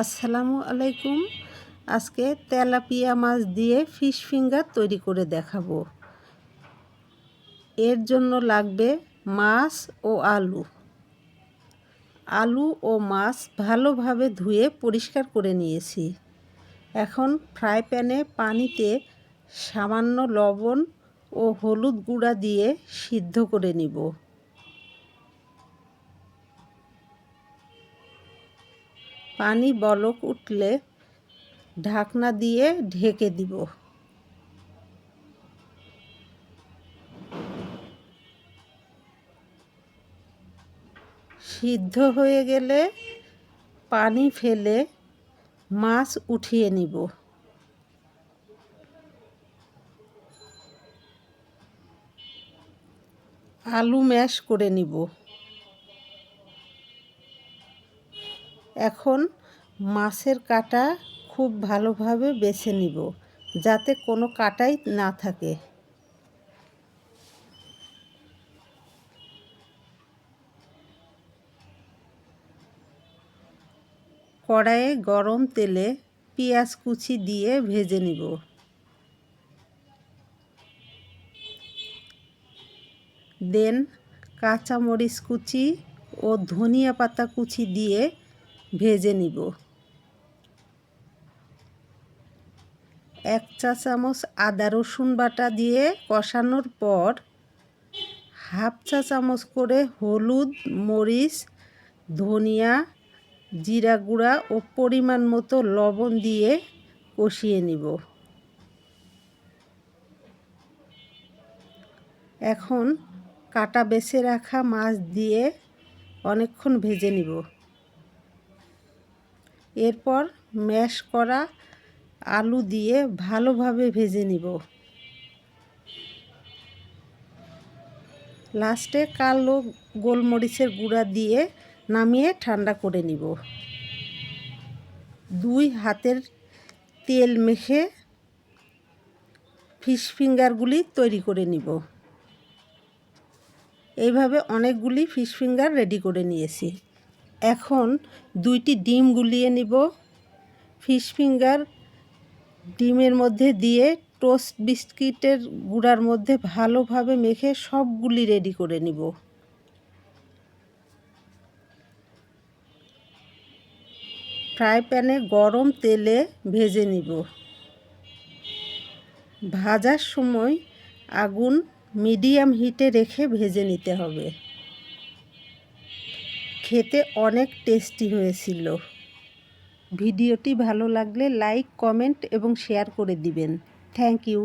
আসসালামু আলাইকুম। আজকে তেলাপিয়া মাছ দিয়ে ফিশ ফিঙ্গার তৈরি করে দেখাবো। এর জন্য লাগবে মাছ ও আলু। আলু ও মাছ ভালোভাবে ধুয়ে পরিষ্কার করে নিয়েছি। এখন ফ্রাই প্যানে পানিতে সামান্য লবণ ও হলুদ গুঁড়া দিয়ে সিদ্ধ করে নিব। পানি বলক উঠলে ঢাকনা দিয়ে ঢেকে দিব। সিদ্ধ হয়ে গেলে পানি ফেলে মাছ উঠিয়ে নিব। আলু ম্যাশ করে নিব। এখন মাছের কাটা খুব ভালোভাবে বেছে নিব, যাতে কোনো কাটাই না থাকে। কড়াইয়ে গরম তেলে পেঁয়াজ কুচি দিয়ে ভেজে নিব। দেন কাঁচামরিচ কুচি ও ধনিয়া পাতা কুচি দিয়ে ভেজে নিব। এক চা চামচ আদা রসুন বাটা দিয়ে কষানোর পর হাফ চা চামচ করে হলুদ, মরিচ, ধনিয়া, জিরা গুঁড়া ও পরিমাণ মতো লবণ দিয়ে কষিয়ে নিব। এখন কাটা বেছে রাখা মাছ দিয়ে অনেকক্ষণ ভেজে নিব। এরপর ম্যাশ করা আলু দিয়ে ভালোভাবে ভেজে নিব। লাস্টে কালো গোলমরিচের গুঁড়া দিয়ে নামিয়ে ঠান্ডা করে নিব। দুই হাতের তেল মেখে ফিশ ফিঙ্গারগুলি তৈরি করে নিব। এইভাবে অনেকগুলি ফিশ ফিঙ্গার রেডি করে নিয়েছি। এখন দুইটি ডিম গুলিয়ে নিব। ফিশ ফিঙ্গার ডিমের মধ্যে দিয়ে টোস্ট বিস্কিটের গুঁড়ার মধ্যে ভালোভাবে মেখে সবগুলি রেডি করে নিব। ফ্রাই প্যানে গরম তেলে ভেজে নিব। ভাজার সময় আগুন মিডিয়াম হিটে রেখে ভেজে নিতে হবে। খেতে অনেক টেস্টি হয়েছিল। ভিডিওটি ভালো লাগলে লাইক কমেন্ট এবং শেয়ার করে দিবেন। Thank you